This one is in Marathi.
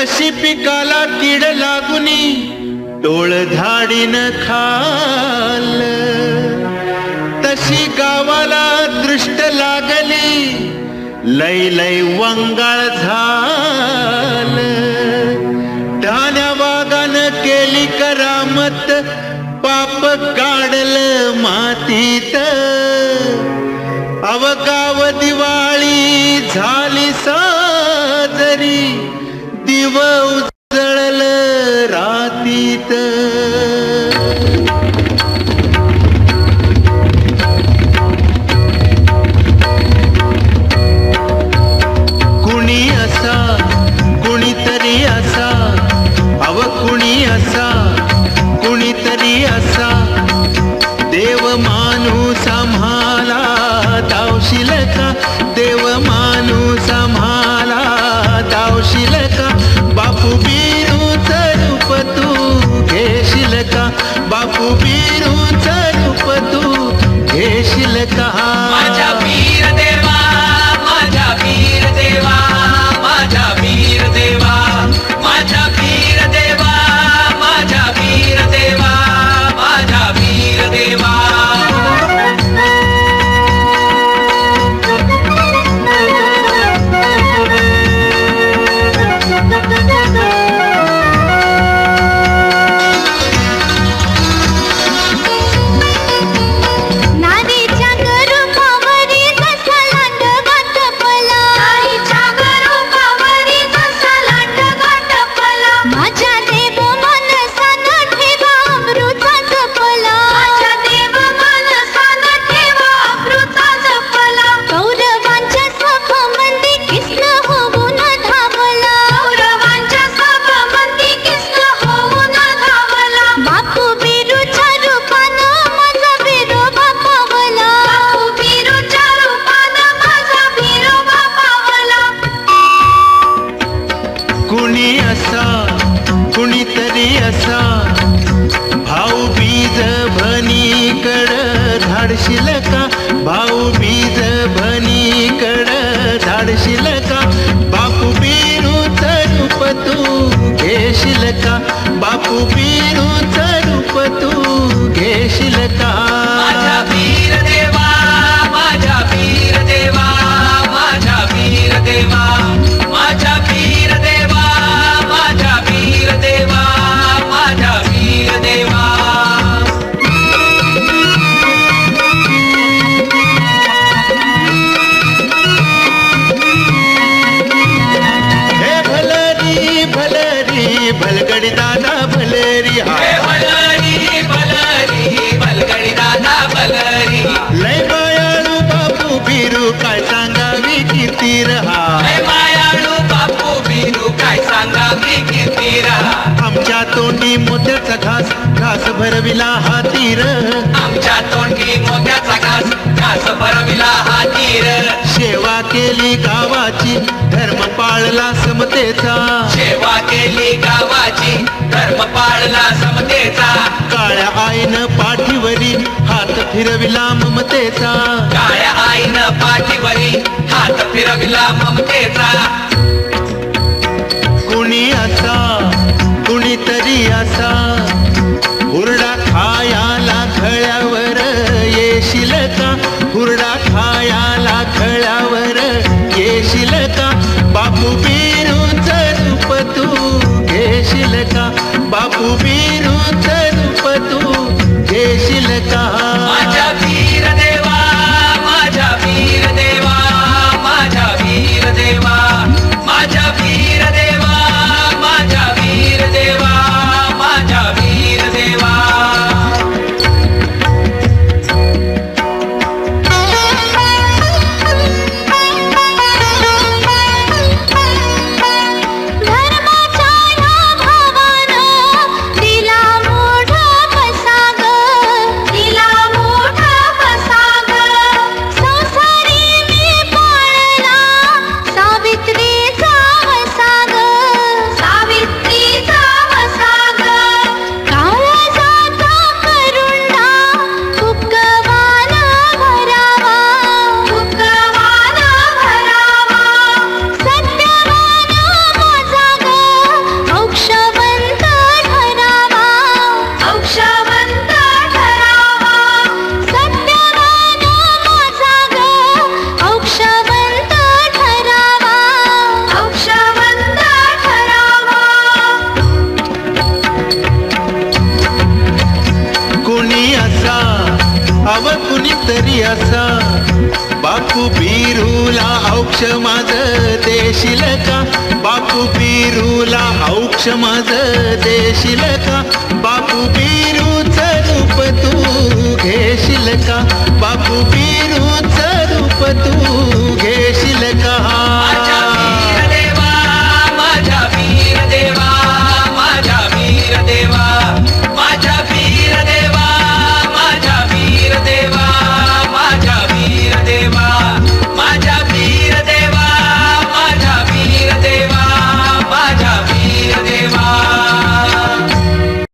तशी पिकाला कीड लागुनी डोळ झाडीन खाल तशी गावाला दृष्ट लागली लय लय वंगाळ झाल. धान्या वागानं केली करामत पाप काढल मातीत. अवकाव दिवाळी झाली साजरी. दिव उजळल रातीत. कुणी असा कुणीतरी असा अव कुणी असा कुणीतरी असा. देव माणूस आम्हाला दावशील का? बिरूच तू घेशील का? कुणी असा कुणीतरी असा भाऊ बीज भनीकड धाडशील का? भाऊ बीज भनी कड भलरी भलगडी दादा भलरी बलरी बलरी बलगडी दादा बलरी लय मायाळू बापू बिरू काय सांगावी किती रहा. आमच्या तोंडी मोत्याचा घास घास भरविला हा तीर. आमच्या तोंडी मोत्याचा घास घास भरविला हा तीर. सेवा केली पाळला समतेचा. सेवा केली गावाची धर्म पाळला समतेचा. काळ्या आईनं पाठीवरी हात फिरविला ममतेचा. काळ्या आईनं पाठीवरी हात फिरविला ममतेचा. असा बापू पिरूला औक्ष माझ देशील का? बापू पिरूला औक्ष माझ देशील का? बापू पिरूच रूप तू घेशील का? बापू